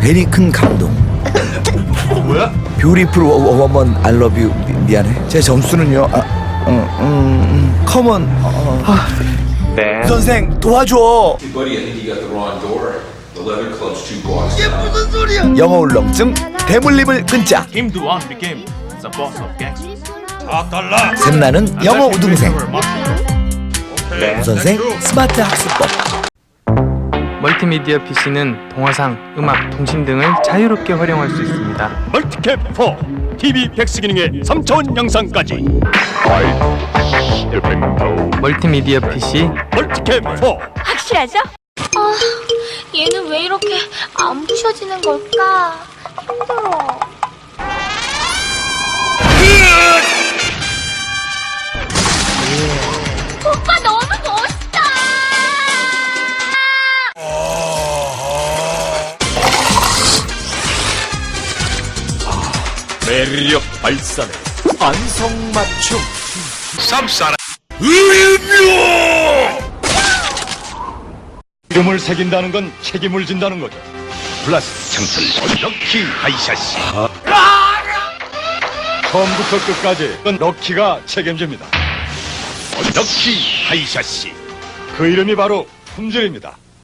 베리 큰 감동. 뭐야? 뷰티풀 워먼 I love you 미, 미안해. 제 점수는요. 아, 음, 음, 음, 커먼. 어, 아, 네. 선생 도와줘. Blocks down. 영어 울렁증 대물림을 끊자. 샘나는 영어 우등생. 네. 선생 스마트 학습법. 멀티미디어 PC는 동화상, 음악, 통신 등을 자유롭게 활용할 수 있습니다. 멀티캡 4 TV 백스 기능의 3차원 영상까지 멀티미디어 PC 멀티캡 4 확실하죠? 아, 얘는 왜 이렇게 안 부셔지는 걸까? 힘들어. 매력 발산에 안성맞춤. 이름을 새긴다는 건 책임을 진다는 거죠. 플러스 창틀 럭키 하이샤시 처음부터 끝까지 건 럭키가 책임집니다. 럭키 하이샤시 그 이름이 바로 품질입니다